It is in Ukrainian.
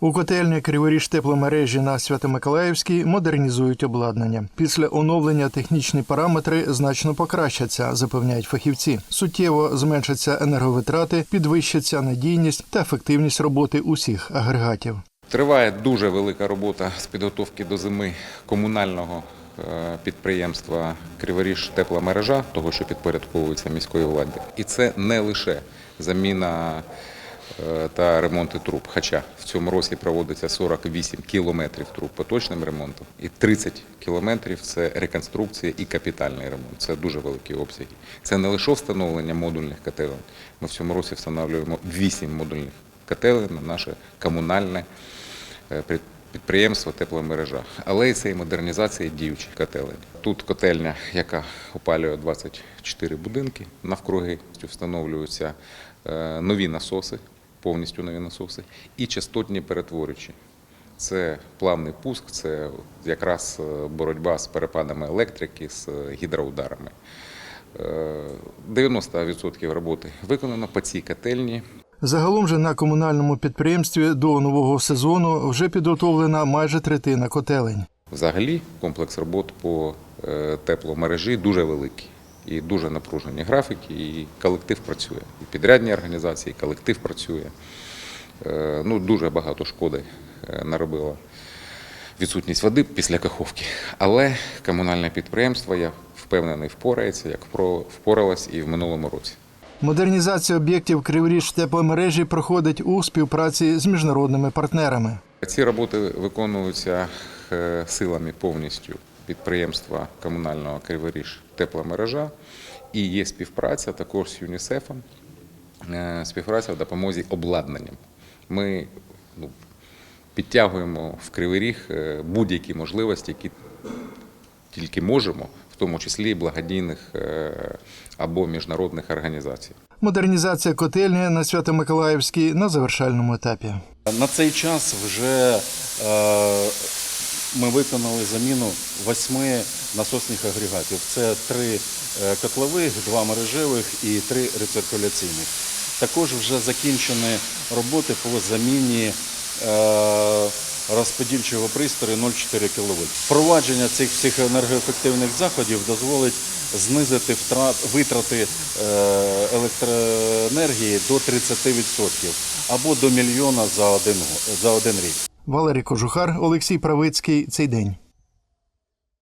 У котельні Криворіж тепломережі на Свято-Миколаївській модернізують обладнання. Після оновлення технічні параметри значно покращаться, запевняють фахівці. Суттєво зменшаться енерговитрати, підвищиться надійність та ефективність роботи усіх агрегатів. Триває дуже велика робота з підготовки до зими комунального е, підприємства Криворіж тепла мережа, того що підпорядковується міської владі. І це не лише заміна та ремонти труб. Хоча в цьому році проводиться 48 кілометрів труб поточним ремонтом, і 30 кілометрів це реконструкція і капітальний ремонт. Це дуже великі обсяги. Це не лише встановлення модульних котелень. Ми в цьому році встановлюємо 8 модульних котелень на наше комунальне е, під- підприємство тепломережа, але і це і модернізація діючих котелень. Тут котельня, яка опалює 24 будинки навкруги, встановлюються е, нові насоси, повністю нові насоси, і частотні перетворювачі. Це плавний пуск, це якраз е, боротьба з перепадами електрики, з е, гідроударами. Е, 90% роботи виконано по цій котельні. Загалом же на комунальному підприємстві до нового сезону вже підготовлена майже третина котелень. Взагалі комплекс робот по е, тепломережі дуже великий і дуже напружені графіки, і колектив працює. І підрядні організації, і колектив працює. Е, Ну, дуже багато шкоди е, наробила відсутність води після каховки. Але комунальне підприємство, я впевнений, впорається, як впоралось і в минулому році. Модернізація об'єктів Криворіж тепломережі проходить у співпраці з міжнародними партнерами. Ці роботи виконуються е, силами повністю підприємства комунального Криворіж тепломережа і є співпраця також з ЮНІСЕФом, е, співпраця в допомозі обладнанням. Ми ну, підтягуємо в Кривий Ріг е, будь-які можливості, які тільки можемо, в тому числі благодійних е, або міжнародних організацій. Модернізація котельні на Свято-Миколаївській на завершальному етапі. На цей час вже е, ми виконали заміну восьми насосних агрегатів. Це три е, котлових, два мережевих і три рециркуляційних. Також вже закінчені роботи по заміні е, розподільчого пристрою 0,4 кВт. Впровадження цих всіх енергоефективних заходів дозволить знизити витрати е, електроенергії до 30% або до мільйона за один, го- за один рік. Валерій Кожухар, Олексій Правицький. Цей день.